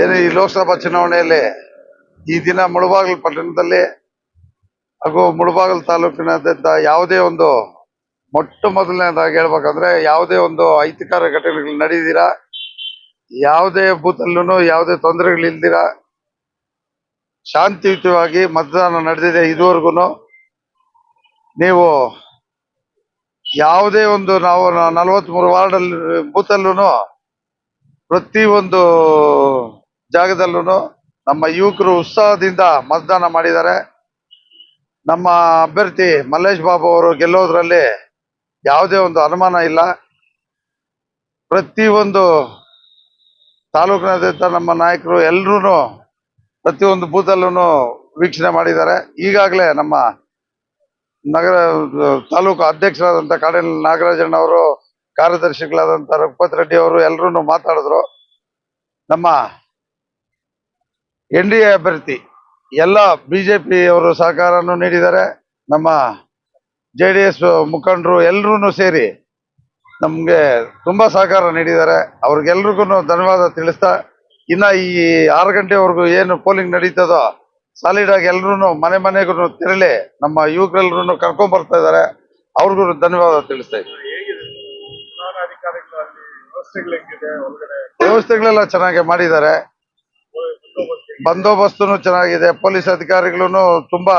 ಏನು ಈ ಲೋಕಸಭಾ ಚುನಾವಣೆಯಲ್ಲಿ ಈ ದಿನ ಮುಳಬಾಗಿಲು ಪಟ್ಟಣದಲ್ಲಿ ಹಾಗೂ ಮುಳಬಾಗಿಲು ತಾಲೂಕಿನಾದ್ಯಂತ ಯಾವುದೇ ಒಂದು ಮೊಟ್ಟ ಮೊದಲನೇದಾಗಿ ಹೇಳ್ಬೇಕಂದ್ರೆ ಯಾವುದೇ ಒಂದು ಅಹಿತಕರ ಘಟನೆಗಳು ನಡೆದಿರ ಯಾವುದೇ ಬೂತಲ್ಲೂ ಯಾವುದೇ ತೊಂದರೆಗಳಿಲ್ದಿರ ಶಾಂತಿಯುತವಾಗಿ ಮತದಾನ ನಡೆದಿದೆ ಇದುವರೆಗೂ ನೀವು ಯಾವುದೇ ಒಂದು ನಾವು ನಲವತ್ಮೂರು ವಾರ್ಡಲ್ಲಿ ಬೂತಲ್ಲೂ ಪ್ರತಿ ಒಂದು ಜಾಗದಲ್ಲೂ ನಮ್ಮ ಯುವಕರು ಉತ್ಸಾಹದಿಂದ ಮತದಾನ ಮಾಡಿದ್ದಾರೆ. ನಮ್ಮ ಅಭ್ಯರ್ಥಿ ಮಲ್ಲೇಶ್ ಬಾಬು ಅವರು ಗೆಲ್ಲೋದ್ರಲ್ಲಿ ಯಾವುದೇ ಒಂದು ಅನುಮಾನ ಇಲ್ಲ. ಪ್ರತಿಯೊಂದು ತಾಲೂಕಿನಾದ್ಯಂತ ನಮ್ಮ ನಾಯಕರು ಎಲ್ಲರೂ ಪ್ರತಿಯೊಂದು ಬೂತಲ್ಲೂ ವೀಕ್ಷಣೆ ಮಾಡಿದ್ದಾರೆ. ಈಗಾಗಲೇ ನಮ್ಮ ನಗರ, ತಾಲೂಕು ಅಧ್ಯಕ್ಷರಾದಂಥ ಕಾಡಿನ ನಾಗರಾಜಣ್ಣ ಅವರು ಕಾರ್ಯದರ್ಶಿಗಳಾದಂಥ ರಘುಪತ್ ರೆಡ್ಡಿ ಅವರು ಎಲ್ಲರೂ ಮಾತಾಡಿದ್ರು. ನಮ್ಮ ಎನ್ ಡಿ ಎ ಅಭ್ಯರ್ಥಿ, ಎಲ್ಲ ಬಿಜೆಪಿ ಅವರು ಸಹಕಾರನೂ ನೀಡಿದ್ದಾರೆ. ನಮ್ಮ ಜೆ ಡಿ ಎಸ್ ಮುಖಂಡರು ಎಲ್ಲರೂ ಸೇರಿ ನಮಗೆ ತುಂಬಾ ಸಹಕಾರ ನೀಡಿದ್ದಾರೆ. ಅವ್ರಿಗೆಲ್ರಿಗೂ ಧನ್ಯವಾದ ತಿಳಿಸ್ತಾ, ಇನ್ನ ಈ ಆರು ಗಂಟೆವರೆಗೂ ಏನು ಪೋಲಿಂಗ್ ನಡೀತದೋ ಸಾಲಿಡ್ ಆಗಿ ಎಲ್ಲರೂ ಮನೆ ಮನೆಗೂ ತೆರಳಿ ನಮ್ಮ ಯುವಕರೆಲ್ಲರೂ ಕರ್ಕೊಂಡ್ ಬರ್ತಾ ಇದ್ದಾರೆ. ಅವ್ರಿಗೂ ಧನ್ಯವಾದ ತಿಳಿಸ್ತಾ ಇದ್ದೀನಿ. ವ್ಯವಸ್ಥೆಗಳೆಲ್ಲ ಚೆನ್ನಾಗಿ ಮಾಡಿದ್ದಾರೆ. ಬಂದೋಬಸ್ತ್ ಬಂದೋಬಸ್ತುನು ಚೆನ್ನಾಗಿದೆ. ಪೊಲೀಸ್ ಅಧಿಕಾರಿಗಳು ತುಂಬಾ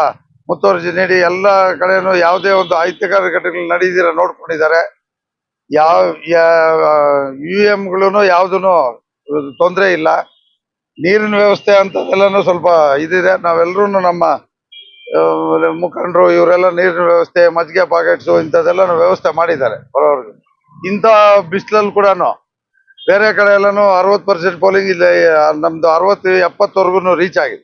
ಮುತುವರ್ಜಿ ನೀಡಿ ಎಲ್ಲ ಕಡೆನೂ ಯಾವುದೇ ಒಂದು ಅಹಿತಕರ ಘಟನೆಗಳು ನಡೆದಿರ ನೋಡ್ಕೊಂಡಿದ್ದಾರೆ. ಯಾವ, ಯು ಗಳುನು ಯಾವ್ದು ತೊಂದರೆ ಇಲ್ಲ. ನೀರಿನ ವ್ಯವಸ್ಥೆ ಅಂತದೆಲ್ಲನೂ ಸ್ವಲ್ಪ ಇದಿದೆ. ನಾವೆಲ್ಲರೂ ನಮ್ಮ ಮುಖಂಡರು ಇವರೆಲ್ಲ ನೀರಿನ ವ್ಯವಸ್ಥೆ, ಮಜ್ಜಿಗೆ, ಪಾಕೆಟ್ಸು ಇಂಥದ್ದೆಲ್ಲ ವ್ಯವಸ್ಥೆ ಮಾಡಿದ್ದಾರೆ ಬರೋರ್ಗೆ. ಇಂಥ ಬಿಸಿಲಲ್ಲಿ ಕೂಡ ಬೇರೆ ಕಡೆ ಎಲ್ಲಾನು ಅರವತ್ತು ಪರ್ಸೆಂಟ್ ಪೋಲಿಂಗ್ ಇಲ್ಲಿ ನಮ್ದು ಅರವತ್ತು ಎಪ್ಪತ್ತವರೆಗೂ ರೀಚ್ ಆಗಿದೆ.